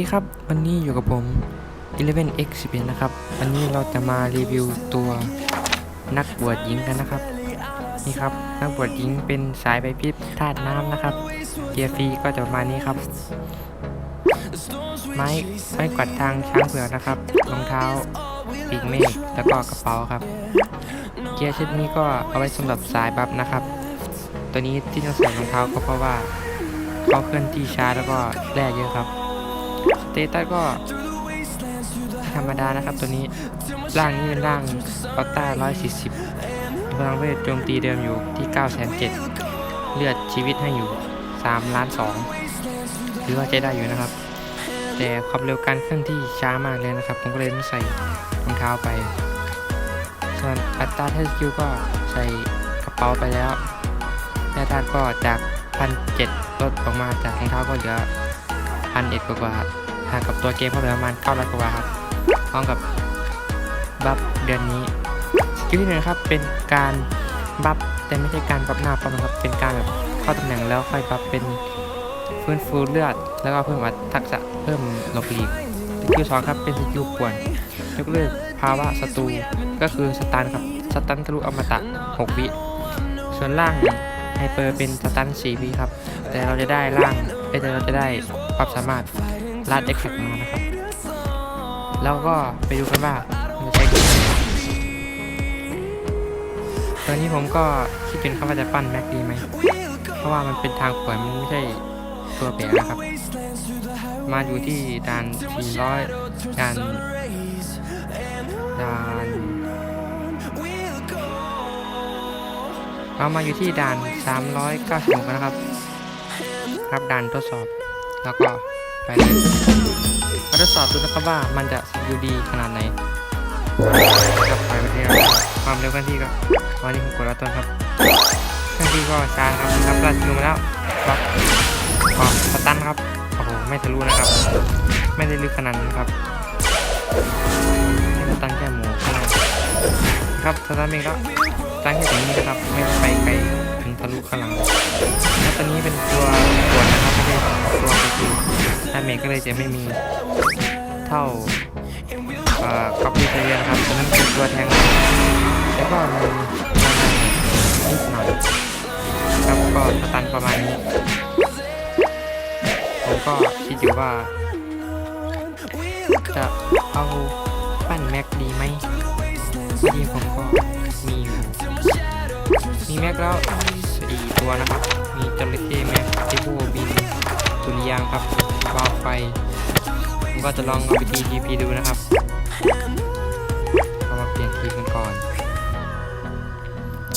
ดีครับ วันนี้อยู่กับผม 11x 11นะครับ วันนี้เราจะมารีวิวตัวนักบวชหญิงกันนะครับ นี่ครับ นักบวชหญิงเป็นสายใบพริบธาตุน้ำนะครับเกียร์ฟรีก็จะประมาณนี้ครับ ไม้ไม้กวาดทางช้างเผือกนะครับ รองเท้าปีกเมฆแล้วก็กระเป๋าครับ เกียร์ชุดนี้ก็เอาไว้สำหรับสายบัฟนะครับ ตัวนี้ที่ต้องใส่รองเท้าก็เพราะว่าเขาเคลื่อนที่ช้าแล้วก็แร่เยอะครับ เตตัสก็ธรรมดานะครับตัวนี้ร่างนี้เป็นร่างอัลต้า140พลังเวทโจมตีเดิมอยู่ที่9 7 0 0เลือดชีวิตให้อยู่3ล้าน2ถือว่าใจได้อยู่นะครับ แต่ความเร็วการเคลื่อนที่ช้ามากเลยนะครับ ผมก็เลยต้องใส่รองเท้าไป ส่วนอัตราเทสคิวก็ใส่กระเป๋าไปแล้วแร่ธาก็จากพันเจ็ดลดออกมาจากรองเท้าก็เหลือพันเอ็ดกว่า ห่างกับตัวเกมเหลือประมาณเก้าร้อยกว่าครับพร้อมกับบัฟเดือนนี้สกิลที่หนึ่งครับเป็นการบัฟแต่ไม่ใช่การบัฟหน้าป้อมครับเป็นการแบบเข้าตำแหน่งแล้วค่อยบัฟเป็นฟื้นฟูเลือด แล้วก็เพิ่มอัตทักษะเพิ่มหลบหลีกสกิลสองครับเป็นสกิลป่วนยกเลิกภาวะศัตรูก็คือสตันครับสตันทะลุอมตะ 6 วิส่วนล่างไฮเปอร์เป็นสตัน4วิครับ แต่เราจะได้ล่างเอ้ยแต่เราจะได้ความสามารถ ลาดเอ็กแทมานะครับแล้วก็ไปดูกันว่ามันจะใช้ดีไหมตอนนี้ผมก็คิดเป็นครับว่าจะปั้นแม็กดีไหมเพราะว่ามันเป็นทางป่วยมันไม่ใช่ตัวแบกนะครับ มาอยู่ที่ด่าน400ด่านด่านเรามาอยู่ที่ด่าน396กันนะครับ ครับด่านทดสอบ แล้วก็ ไปเลยมาทดสอบดูนะครับว่ามันจะสกิลดีขนาดไหนครับไปประเทศความเร็วกันที่ก็วันนี้ผมกดแล้วต้นครับเครื่องที่ก็ช้าครับครับลาดคิวมาแล้วครับก็สตันครับโอ้โหไม่ทะลุนะครับ ไม่ได้ลึกขนาดนั้นครับแค่สตันแค่หมูข้างในครับสตันเองก็ตั้งแค่ตรงนี้นะครับ ไม่ไปไกล ทะลุข้างหลังแล้วตัวนี้เป็นตัวปวดนะครับไม่ใช่ตัวสกิลดาเมจก็เลยจะไม่มีเท่าเอ่อคอปปี้เรียนครับตัวนั้นเป็นตัวแทงแล้วก็มีนิดหน่อยครับก็สตันประมาณนี้ผมก็คิดอยู่ว่า จะเอาปั้นแม็กดีไหมที่ผมก็มีอยู่ มีแม็กแล้วสี่ตัวนะครับ มีจระเข้แม็กทิโบบินตุลยางครับวาวไฟผมก็จะลองเอาไปทีทีพีดูนะครับเรามาเปลี่ยนทีมกันก่อน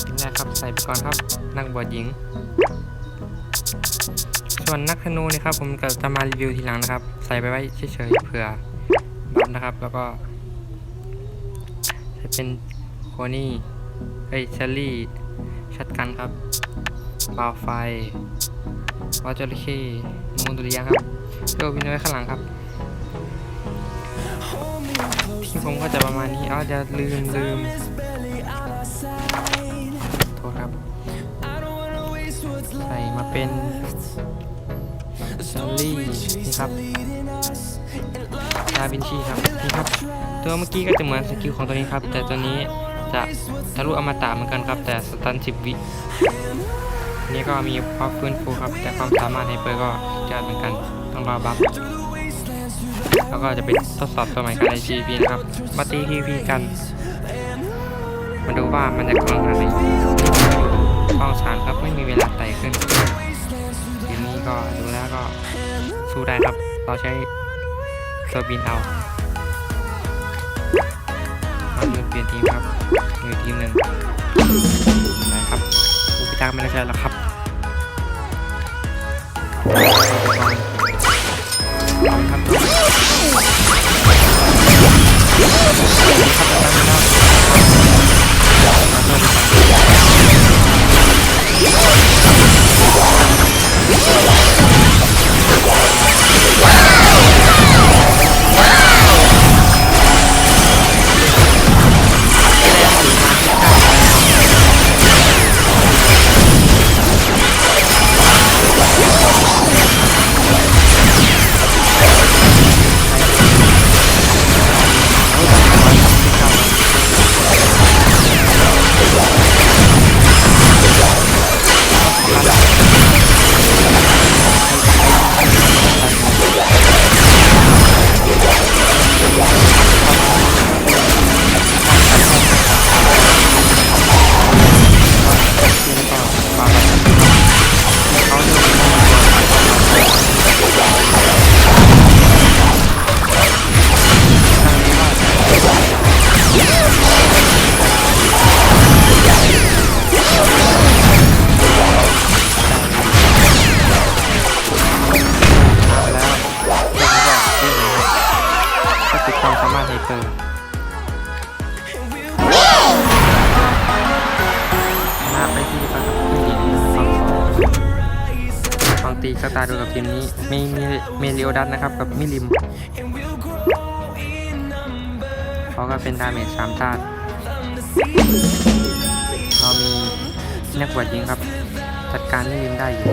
ทีมแรกครับใส่ไปก่อนครับ นักบวชหญิง ส่วนนักธนูนี่ครับ ผมก็จะมารีวิวทีหลังนะครับ ใส่ไปไว้เฉยๆเผื่อบัฟนะครับ แล้วก็จะเป็นโคนี่เอ้ยเชลลี่ ชัดกันครับบาวไฟวอจระเข้มูนตุเลียงครับโดวินไว้ข้างหลังครับที่ผมก็จะประมาณนี้อ๋อจะลืมลืมโทษครับ ใส่มาเป็นเชลลี่นี่ครับดาวินชีครับนี่ครับ ตัวเมื่อกี้ก็จะเหมือนสกิลของตัวนี้ครับ แต่ตัวนี้ จะทะลุอมตะเหมือนกันครับ แต่สตัน10วินนี้ก็มีพอฟื้นฟูครับ แต่ความสามารถในเปอร์ก็จะเหมือนกันต้องรอบัฟแล้วก็จะเป็นทดสอบตัวใหม่กับไอจีพีนะครับมาตีพีพีกัน มาดูว่ามันจะกลางขนาดไหนกองสารครับไม่มีเวลาไต่ขึ้นทีมนี้ก็ดูแล้วก็สู้ได้ครับ เราใช้ตัวบินเอามาเปลี่ยนทีมครับ อยู่ทีมหนึ่งนะครับอุปิตาไม่ได้ใช่แล้วครับเอาครับ ตีสตาร์ดูกับทีมนี้มีมีเมลิโอดัสนะครับกับมิลิมเขาก็เป็นดาเมจสามธาตุเรามีนักบวชยิงครับ จัดการมิลิมได้อยู่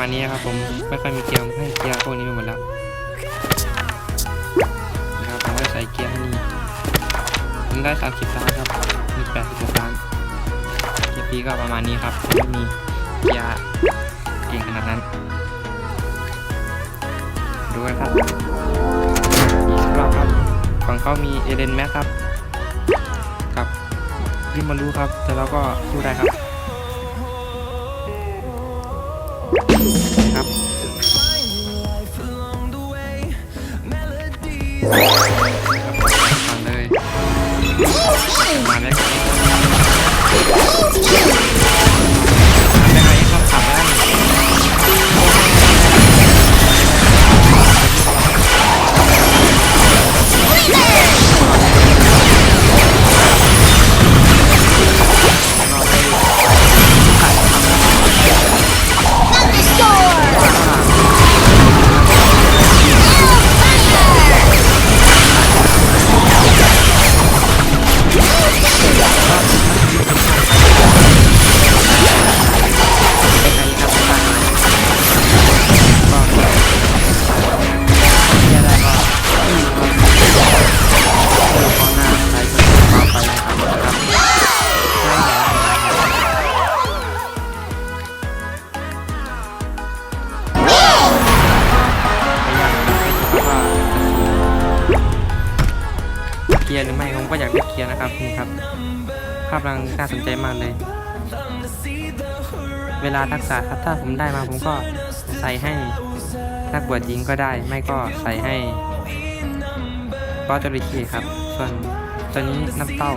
มก็จะใส่ประมาณนี้นะครับผมไม่ค่อยมีเกียร์ให้เกียร์พวกนี้ไปหมดแล้วนะครับผมก็จะใส่เกียร์ให้นี่มันได้30ล้านครับมี86ล้านเกียร์ปีก็ประมาณนี้ครับไม่มีเกียร์เก่งขนาดนั้นดูกันครับอีกสักรอบครับฝั่งเขามีเอเดนแม็กครับกับริมารูครับแต่เราก็สู้ได้ครับ ครับฟังเลยมาแล้วกันยั ก็อยากได้เคลียร์นะครับนี่ครับ ภาพรังน่าสนใจมากเลย เวลาทักษะครับถ้าผมได้มาผมก็ใส่ให้นักบวชหญิงก็ได้ ไม่ก็ใส่ให้บอสจริคีครับ ส่วนตัวนี้น้ำเต้า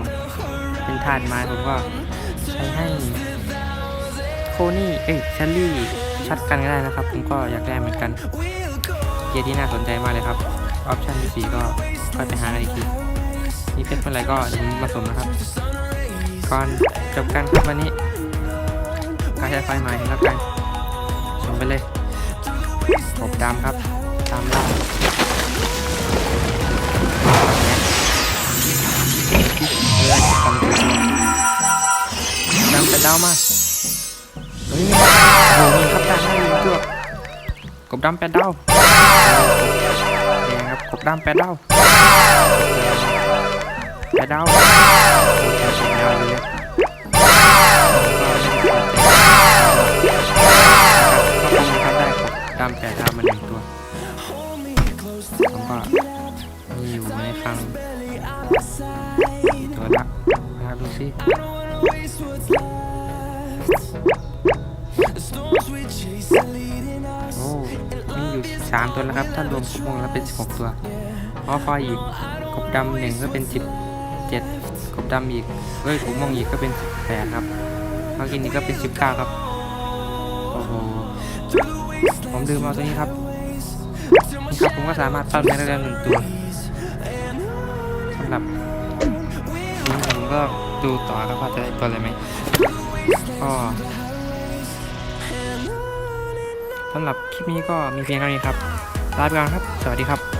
เป็นธาตุไม้ผมก็ใช้ให้โคนี่เอ้ยเชลลี่ชัดกันก็ได้นะครับ ผมก็อยากได้เหมือนกันเกียร์ที่น่าสนใจมากเลยครับ ออปชั่นที่สี่ก็ค่อยไปหากันอีกที มีเพชรเมื่อไรก็มีผมาสมนะครับ ก่อนจบกันครับวันนี้การใช้ไฟใหม่แล้วกันส่งไปเลยกบดำครับตามล่าเฮ้ยตำตัวดำเป็นดาวมาเฮ้ยโอ้โหนี่ครับดำให้ดูตัวกบดำเป็นดาวแดงครับกบดำเป็นดาว เป็นดาวโอ้โหเป็นดาวเลยก็คงทำได้ครับตามแต่ดาวมาหนึ่งตัวผมก็มีอยู่ในคลังตัวละนะครับดูสิโอ้มีอยู่สามตัวแล้วครับ ถ้ารวมกบม่วงแล้วเป็นสิบหกตัวเพราะฟอยอีกกบดำหนึ่งก็เป็นสิบเจ็ดกบดำอีกเอ้ยกบม่วงอีกก็เป็นสิบแปดครับเขากินนี้ก็เป็น19ครับ โอ้โห ผมลืมเอาตัวนี้ครับนี่ครับ ผมก็สามารถปั้นแม็กได้แล้วหนึ่งตัวสำหรับนี้ผมก็ดูต่อครับว่าจะได้ตัวอะไรไหมก็สำหรับคลิปนี้ก็มีเพียงเท่านี้ครับ ลาไปก่อนครับ สวัสดีครับ